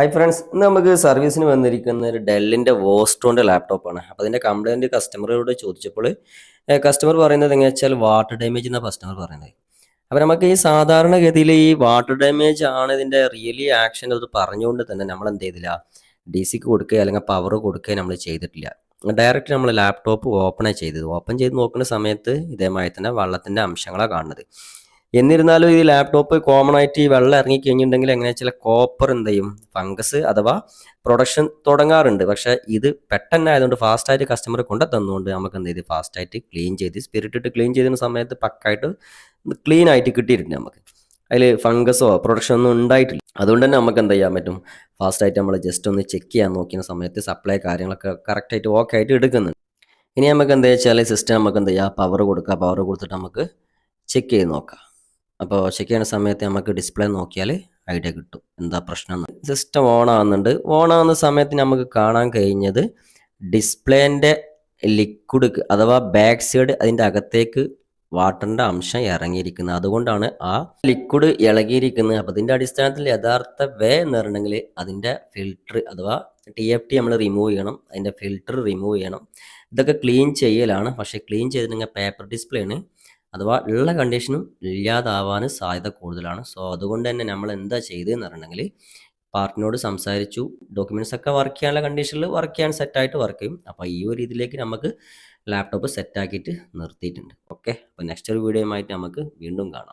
Hi friends ഇന്ന് നമുക്ക് സർവീസിന് വന്നിരിക്കുന്ന ഒരു ഡെല്ലിന്റെ വോസ്ട്രോന്റെ ലാപ്ടോപ്പാണ് അപ്പോൾ അതിന്റെ കംപ്ലയിന്റ് കസ്റ്റമറോട് ചോദിച്ചപ്പോൾ കസ്റ്റമർ പറയുന്നത് എങ്ങനെയാ വെച്ചാൽ വാട്ടർ ഡാമേജ് എന്നാണ് കസ്റ്റമർ പറയുന്നത്. അപ്പോൾ നമുക്ക് ഈ സാധാരണഗതിയിൽ ഈ വാട്ടർ ഡാമേജ് ആണ് ഇതിന്റെ റിയലി ആക്ഷൻ അത് പറഞ്ഞുകൊണ്ട് തന്നെ നമ്മൾ എന്ത് ചെയ്തില്ല ഡി സിക്ക് കൊടുക്കുക അല്ലെങ്കിൽ പവർ കൊടുക്കുക നമ്മൾ ചെയ്തിട്ടില്ല. ഡയറക്റ്റ് നമ്മൾ ലാപ്ടോപ്പ് ഓപ്പണേ ചെയ്തത്. ഓപ്പൺ ചെയ്ത് നോക്കുന്ന സമയത്ത് ഇതേമാതിരി തന്നെ വെള്ളത്തിന്റെ അംശങ്ങളാണ് കാണുന്നത്. എന്നിരുന്നാലും ഈ ലാപ്ടോപ്പ് കോമൺ ആയിട്ട് ഈ വെള്ളം ഇറങ്ങി കഴിഞ്ഞിട്ടുണ്ടെങ്കിൽ എങ്ങനെ ചില കോപ്പർ എന്ത് ചെയ്യും? ഫംഗസ് അഥവാ പ്രൊഡക്ഷൻ തുടങ്ങാറുണ്ട്. പക്ഷേ ഇത് പെട്ടെന്ന് ആയതുകൊണ്ട് ഫാസ്റ്റായിട്ട് കസ്റ്റമർ കൊണ്ടു തന്നുകൊണ്ട് നമുക്ക് എന്ത് ചെയ്ത്? ഫാസ്റ്റായിട്ട് ക്ലീൻ ചെയ്ത് സ്പിരിറ്റ് ഇട്ട് ക്ലീൻ ചെയ്യുന്ന സമയത്ത് പക്കായിട്ട് ക്ലീൻ ആയിട്ട് കിട്ടിയിട്ടുണ്ട് നമുക്ക്. അതിൽ ഫംഗസോ പ്രൊഡക്ഷൻ ഒന്നും ഉണ്ടായിട്ടില്ല. അതുകൊണ്ട് തന്നെ നമുക്ക് എന്ത് ചെയ്യാൻ പറ്റും? ഫാസ്റ്റായിട്ട് നമ്മൾ ജസ്റ്റ് ഒന്ന് ചെക്ക് ചെയ്യാൻ നോക്കുന്ന സമയത്ത് സപ്ലൈ കാര്യങ്ങളൊക്കെ കറക്റ്റായിട്ട് ഓക്കെ ആയിട്ട് എടുക്കുന്നുണ്ട്. ഇനി നമുക്ക് എന്താ വെച്ചാൽ സിസ്റ്റം നമുക്ക് എന്ത് ചെയ്യാം? പവർ കൊടുക്കുക പവർ കൊടുത്തിട്ട് നമുക്ക് ചെക്ക് ചെയ്ത് നോക്കാം. അപ്പോൾ ചെക്ക് ചെയ്യുന്ന സമയത്ത് നമുക്ക് ഡിസ്പ്ലേ നോക്കിയാൽ ഐഡിയ കിട്ടും. എന്താ പ്രശ്നം സിസ്റ്റം ഓൺ ആവുന്നുണ്ട്. ഓൺ ആവുന്ന സമയത്ത് നമുക്ക് കാണാൻ കഴിഞ്ഞത് ഡിസ്പ്ലേന്റെ ലിക്വിഡ് അഥവാ ബാക്ക് സൈഡ് അതിന്റെ അകത്തേക്ക് വാട്ടറിന്റെ അംശം ഇറങ്ങിയിരിക്കുന്നത്. അതുകൊണ്ടാണ് ആ ലിക്വിഡ് ഇളകിയിരിക്കുന്നത്. അപ്പോൾ അതിന്റെ അടിസ്ഥാനത്തിൽ യഥാർത്ഥ വേ എന്ന് പറഞ്ഞിട്ടുണ്ടെങ്കിൽ അതിന്റെ ഫിൽറ്റർ അഥവാ ടി എഫ് ടി നമ്മൾ റിമൂവ് ചെയ്യണം. അതിന്റെ ഫിൽറ്റർ റിമൂവ് ചെയ്യണം. ഇതൊക്കെ ക്ലീൻ ചെയ്യലാണ്. പക്ഷേ ക്ലീൻ ചെയ്തിട്ടുണ്ടെങ്കിൽ പേപ്പർ ഡിസ്പ്ലേ ആണ് അഥവാ ഉള്ള കണ്ടീഷനും ഇല്ലാതാവാൻ സാധ്യത കൂടുതലാണ്. സോ അതുകൊണ്ട് തന്നെ നമ്മൾ എന്താ ചെയ്തതെന്ന് പറഞ്ഞിട്ടുണ്ടെങ്കിൽ പാർട്ടിനോട് സംസാരിച്ചു. ഡോക്യുമെന്റ്സ് ഒക്കെ വർക്ക് ചെയ്യാനുള്ള കണ്ടീഷനിൽ വർക്ക് ചെയ്യാൻ സെറ്റായിട്ട് വർക്ക് ചെയ്യും. അപ്പോൾ ഈ ഒരു ഇതിലേക്ക് നമുക്ക് ലാപ്ടോപ്പ് സെറ്റാക്കിയിട്ട് നിർത്തിയിട്ടുണ്ട്. ഓക്കെ അപ്പോൾ നെക്സ്റ്റ് ഒരു വീഡിയോയുമായിട്ട് നമുക്ക് വീണ്ടും കാണാം.